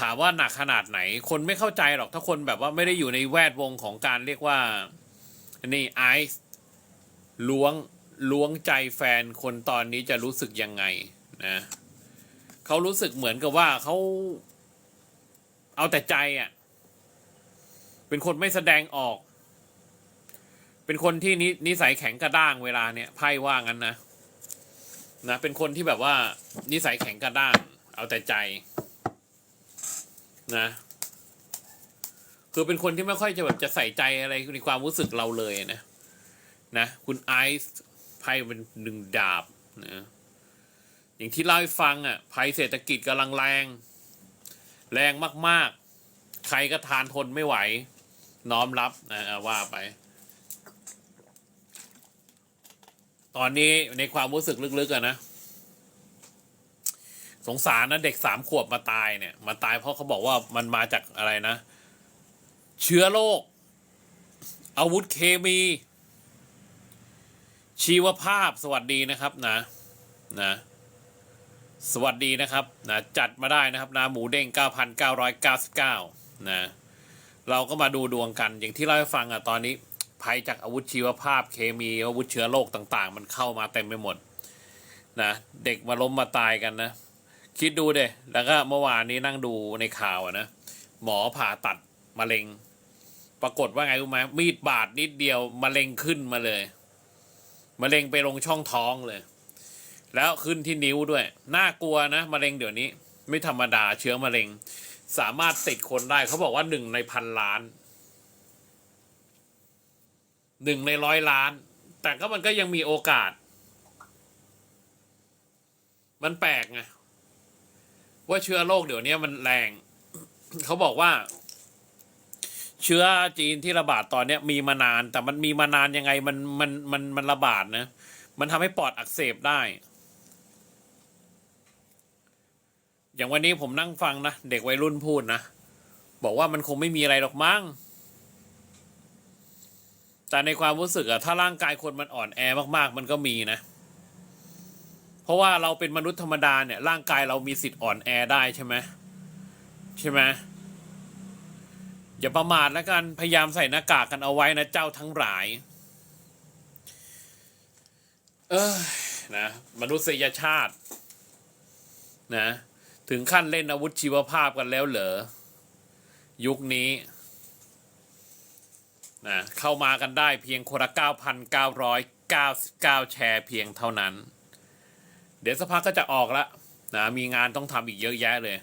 ถามว่าหนักขนาดไหน คนไม่เข้าใจหรอกถ้าคนแบบว่าไม่ได้อยู่ในแวดวงของการเรียกว่านี่ไอซ์ล้วงล้วงใจแฟนคนตอนนี้จะรู้สึกยังไงนะเขารู้สึกเหมือนกับว่าเขาเอาแต่ใจอะ่ะ เป็นคนไม่แสดงออก เป็นคนที่นินสัยแข็งกระด้างเวลาเนี่ยไพ่ว่างั้นนะนะ เป็นคนที่แบบว่า นิสัยแข็งกระด้าง เอาแต่ใจ นะ คือเป็นคนที่ไม่ค่อยจะแบบจะใส่ใจอะไรในความรู้สึกเราเลยนะ นะ คุณไอซ์ไพ่เป็นหนึ่งดาบนะอย่างที่เล่าให้ฟังอะภัยเศรษฐกิจกำลังแรง แรงมาก ๆ ใครก็ทานทนไม่ไหว น้อมรับนะว่าไป ตอนนี้ในความรู้สึกลึกๆอะนะ สงสารนะเด็กสามขวบมาตายเนี่ย มาตายเพราะเขาบอกว่ามันมาจากอะไรนะ เชื้อโรคอาวุธเคมี ชีวภาพสวัสดีนะครับนะนะสวัสดีนะครับนะจัดมาได้นะครับนะหมูเด้ง 9,999นะเราก็มาดูดวงกัน อย่างที่เล่าให้ฟังอะตอนนี้ภัยจากอาวุธชีวภาพเคมีอาวุธเชื้อโรคต่าง ๆ มันเข้ามาเต็มไปหมดนะเด็กมาล้มมาตายกันนะ คิดดูเดแล้วก็เมื่อวานนี้นั่งดูในข่าวอะนะ หมอผ่าตัดมะเร็ง ปรากฏว่าไงรู้ไหมมีดบาดนิดเดียวมะเร็งขึ้นมาเลยมะเร็งไปลงช่องท้องเลย แล้วขึ้นที่นิ้วด้วย น่ากลัวนะมะเร็งเดี๋ยวนี้ ไม่ธรรมดาเชื้อมะเร็ง สามารถติดคนได้เขาบอกว่าหนึ่งในพันล้านหนึ่งในร้อยล้าน แต่ก็มันก็ยังมีโอกาส มันแปลกไง ว่าเชื้อโรคเดี๋ยวนี้มันแรง เขาบอกว่า เชื้อจีนที่ระบาดตอนเนี้ยมีมานาน แต่มันมีมานานยังไงมันมันมันมันระบาดนะ มันทำให้ปอดอักเสบได้ อย่างวันนี้ผมนั่งฟังนะเด็กวัยรุ่นพูดนะบอกว่ามันคงไม่มีอะไรหรอกมั้งแต่ในความรู้สึกอะถ้าร่างกายคนมันอ่อนแอมากๆ มันก็มีนะ เพราะว่าเราเป็นมนุษย์ธรรมดาเนี่ยร่างกายเรามีสิทธิ์อ่อนแอได้ใช่ไหมใช่ไหมอย่าประมาทแล้วกันพยายามใส่หน้ากากกันเอาไว้นะเจ้าทั้งหลาย เออนะมนุษยชาตินะถึงขั้นเล่นอาวุธชีวภาพกันแล้วเหรอ ยุคนี้นะเข้ามากันได้เพียงคนละ 9,999 แชร์เพียงเท่านั้น เดี๋ยวสักพักก็จะออกแล้วนะมีงานต้องทำอีกเยอะแยะเลย